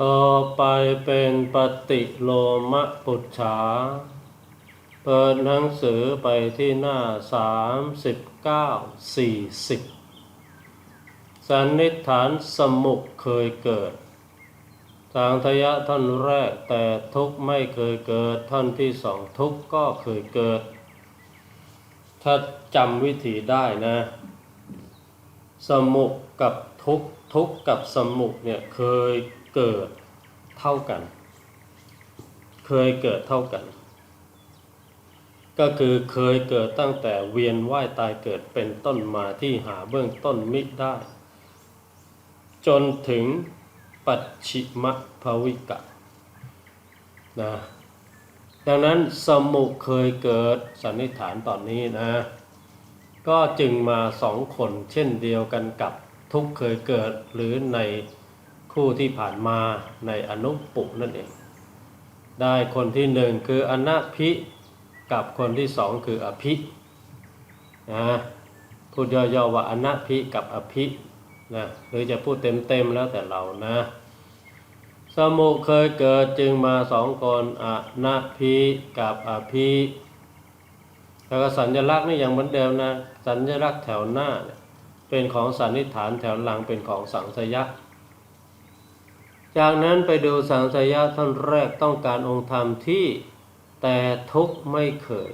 ต่อไปเป็นปฏิโลมปุจฉา เปิดหนังสือไปที่หน้า 39 40 สันนิษฐานสมุขเคยเกิด ทางทยะท่อนแรกแต่ทุกไม่เคยเกิด ท่อนที่สองทุกก็เคยเกิด ถ้าจำวิธีได้นะ สมุขกับ ทุกทุกกับสมุขเนี่ยเคยเกิดเท่ากัน เคยเกิดเท่ากัน ก็คือเคยเกิดตั้งแต่เวียนว่ายตายเกิดเป็นต้นมาที่หาเบื้องต้นมิได้ จนถึงปัจฉิมภวิกะนะดังนั้นสมุขเคยเกิดสันนิษฐานตอนนี้นะ ก็จึงมาสองคนเช่นเดียวกันกับ ทุกเคยเกิดหรือในคู่ที่ผ่านมาในอนุปุนั่นเอง ได้คนที่หนึ่งคืออนาพิกับคนที่สองคืออภินะพูดย่อๆว่าอนาพิกับอภินะหรือจะพูดเต็มๆแล้วแต่เรานะสมุเคยเกิดจึงมาสองคนอนาพิกับอภิแล้วก็สัญลักษณ์นี่ยังเหมือนเดิมนะสัญลักษณ์แถวหน้าเนี่ย เป็นของสันนิษฐานแถวหลังเป็นของสังสยะ จากนั้นไปดูสังสยะท่านแรกต้องการองค์ธรรมที่แต่ทุกไม่เคย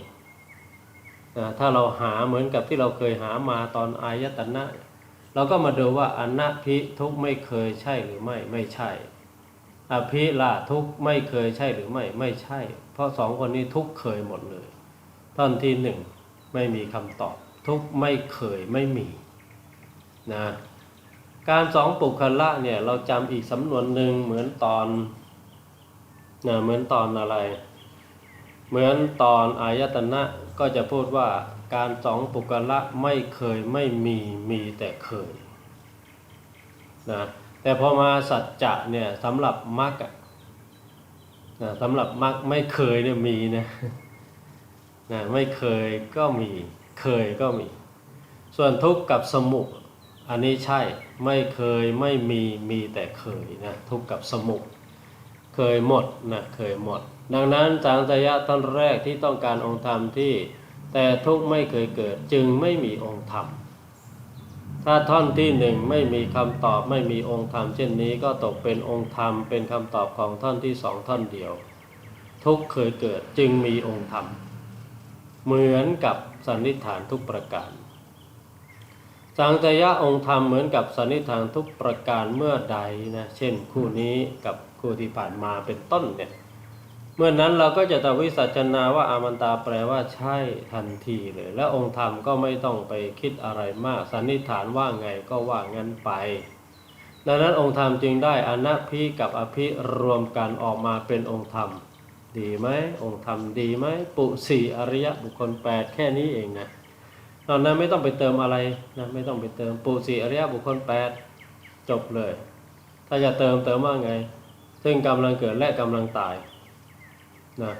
ถ้าเราหาเหมือนกับที่เราเคยหามาตอนอายตนะ เราก็มาดูว่าอนัพิทุกไม่เคยใช่หรือไม่ไม่ใช่ อภิละทุกไม่เคยใช่หรือไม่ไม่ใช่ เพราะสองคนนี้ทุกเคยหมดเลย ท่อนที่หนึ่งไม่มีคำตอบ ทุกไม่เคยไม่มี นะการสองปุคละเนี่ยเราจำอีกสำนวนหนึ่งเหมือนตอนนะเหมือนตอนอะไร เหมือนตอนอายตนะก็จะพูดว่าการสองปุคละไม่เคยไม่มีมีแต่เคยนะแต่พอมาสัจจะเนี่ยสำหรับมรรคนะสำหรับมรรคไม่เคยเนี่ยมีนะนะไม่เคยก็มีเคยก็มี ส่วนทุกข์กับสมุข อันนี้ใช่ไม่เคยไม่มีมีแต่เคยนะทุกข์กับสมุขเคยหมดนะเคยหมด ดังนั้นสังสยะท่านแรกที่ต้องการองค์ธรรมที่ แต่ทุกข์ไม่เคยเกิดจึงไม่มีองค์ธรรม ถ้าท่อนที่หนึ่งไม่มีคำตอบไม่มีองค์ธรรมเช่นนี้ก็ตกเป็นองค์ธรรมเป็นคำตอบของท่อนที่สองท่อนเดียว ทุกข์เคยเกิดจึงมีองค์ธรรม เหมือนกับสันนิษฐานทุกประการ สังตยะองค์ธรรมเหมือนกับสันนิษฐานทุกประการเมื่อใดนะเช่นคู่นี้กับคู่ที่ผ่านมาเป็นต้นเนี่ยเมื่อนนั้นเราก็จะตวิสัชนาว่าอามันตาแปลว่าใช่ทันทีเลย และองค์ธรรมก็ไม่ต้องไปคิดอะไรมาก สันนิษฐานว่าไงก็ว่างั้นไป ดังนั้นองค์ธรรมจึงได้อนัพิกับอภิรวมกันออกมาเป็นองค์ธรรม ดีไหมองค์ธรรมดีไหมปุสีอริยะบุคคลแปดแค่นี้เองนะ นอกนั้นไม่ต้องไปเติมอะไรนะไม่ต้องไปเติมปุสี่อริยบุคคลแปดจบเลย ถ้าจะเติมเติมว่าไง ซึ่งกำลังเกิดและกำลังตายนะ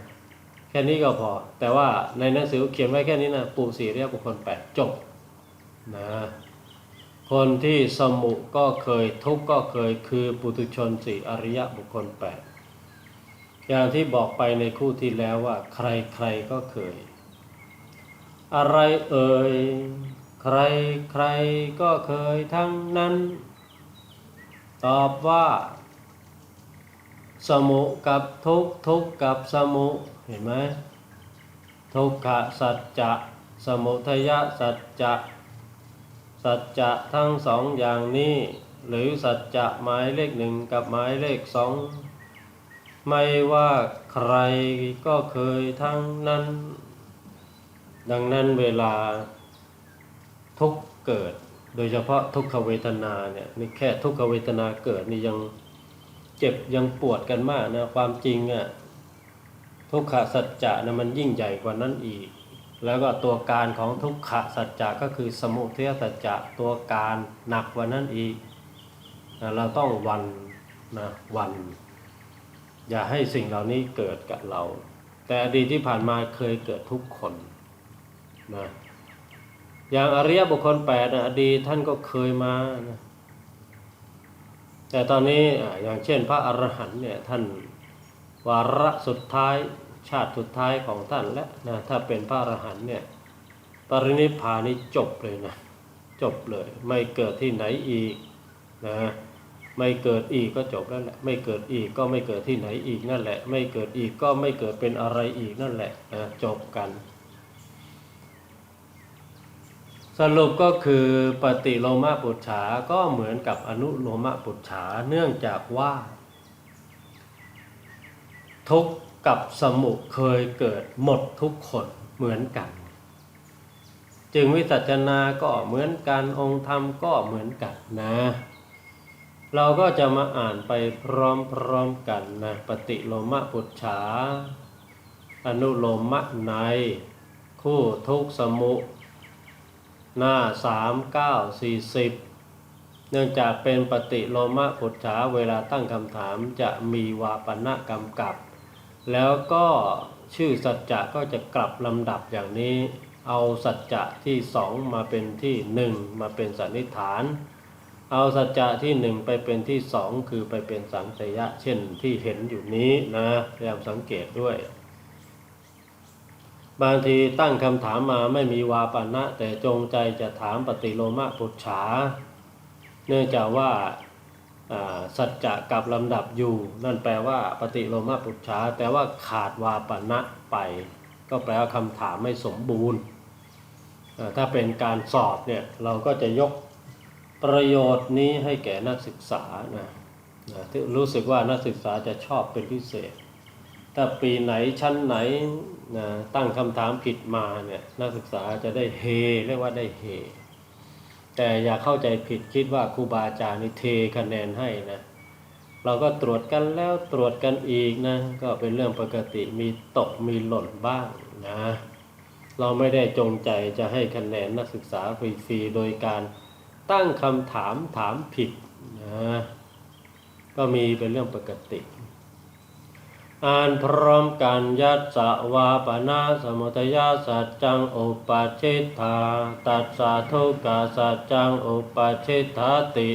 แค่นี้ก็พอ แต่ว่าในหนังสือเขียนไว้แค่นี้นะปุสี่อริยบุคคลแปดจบนะคนที่สมุก็เคยทุกข์ก็เคยคือปุถุชนสี่อริยบุคคลแปดอย่างที่บอกไปในคู่ที่แล้วว่าใครใครก็เคย อะไรเอ่ย ใครใครก็เคยทั้งนั้น ตอบว่า สมุกับทุกทุกกับสมุเห็นไหมทุกขสัจจะ สมุทยสัจจะ สัจจะทั้งสองอย่างนี้ หรือสัจจะหมายเลขหนึ่งกับหมายเลขสองไม่ว่าใครก็เคยทั้งนั้น ดังนั้นเวลาทุกเกิด โดยเฉพาะทุกขเวทนาเนี่ยนี่แค่ทุกขเวทนาเกิดนี่ยังเจ็บยังปวดกันมากนะความจริงอะทุกขสัจจะนะมันยิ่งใหญ่กว่านั้นอีก แล้วก็ตัวการของทุกขสัจจะก็คือสมุทัยสัจจะตัวการหนักกว่านั้นอีกนะเราต้องวันนะวัน อย่าให้สิ่งเหล่านี้เกิดกับเรา แต่อดีตที่ผ่านมาเคยเกิดทุกคน นะอย่างอริยบุคคลแปดนะอดีตท่านก็เคยมานะแต่ตอนนี้อย่างเช่นพระอรหันต์เนี่ยท่านวาระสุดท้ายชาติสุดท้ายของท่านแล้วนะถ้าเป็นพระอรหันต์เนี่ยปรินิพพานนี่จบเลยนะจบเลย ไม่เกิดที่ไหนอีกนะไม่เกิดอีกก็จบแล้วแหละไม่เกิดอีกก็ไม่เกิดที่ไหนอีกนั่นแหละ ไม่เกิดอีกก็ไม่เกิดเป็นอะไรอีกนั่นแหละนะจบกัน สรุปก็คือปฏิโลมปุจฉาก็เหมือนกับอนุโลมปุจฉาเนื่องจากว่า ทุกข์กับสมุเคยเกิดหมดทุกคนเหมือนกัน จึงวิสัชนาก็เหมือนกันองค์ธรรมก็เหมือนกันนะ เราก็จะมาอ่านไปพร้อมๆกันนะปฏิโลมปุจฉาอนุโลมะใน คู่ทุกข์สมุ หน้าสามเก้าสี่สิบเนื่องจากเป็นปฏิโลมะปุจฉาเวลาตั้งคำถามจะมีวาปณะกำกับ แล้วก็ชื่อสัจจะก็จะกลับลำดับอย่างนี้ เอาสัจจะที่สองมาเป็นที่หนึ่งมาเป็นสันนิษฐาน เอาสัจจะที่หนึ่งไปเป็นที่สองคือไปเป็นสังเสยะ เช่นที่เห็นอยู่นี้นะพยายามสังเกตด้วย บางทีตั้งคำถามมาไม่มีวาปานะแต่จงใจจะถามปฏิโลมะปุจฉา เนื่องจากว่าสัจจะกับลำดับอยู่ นั่นแปลว่าปฏิโลมะปุจฉาแต่ว่าขาดวาปานะไป ก็แปลว่าคำถามไม่สมบูรณ์ ถ้าเป็นการสอบเนี่ยเราก็จะยกประโยชน์นี้ให้แก่นักศึกษานะนะที่รู้สึกว่านักศึกษาจะชอบเป็นพิเศษ ถ้าปีไหนชั้นไหนนะตั้งคำถามผิดมาเนี่ยนักศึกษาจะได้เฮเรียกว่าได้เฮแต่อย่าเข้าใจผิดคิดว่าครูบาอาจารย์นี่เทคะแนนให้นะเราก็ตรวจกันแล้วตรวจกันอีกนะก็เป็นเรื่องปกติมีตกมีหล่นบ้างนะเราไม่ได้จงใจจะให้คะแนนนักศึกษาฟรีๆโดยการตั้งคำถามถามผิดนะก็มีเป็นเรื่องปกติ อ่านพร้อมกันยัตสวาปนาสมุทยาสัจจังอุปาชิตธาตัสสะทุกขสัจจังอุปาชิตธาติ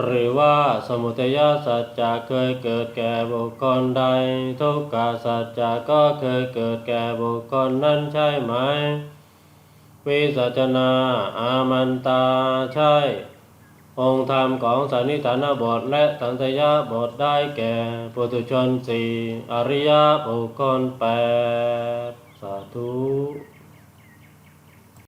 หรือว่าสมุทยาสัจจะเคยเกิดแก่บุคคลใด ทุกขสัจจะก็เคยเกิดแก่บุคคลนั้นใช่ไหม วิสัชนาอามันตาใช่ องค์ธรรมของสันนิฐานบทและสันตยบทได้แก่ปุถุชนสี่อริยบุคคลแปดสาธุ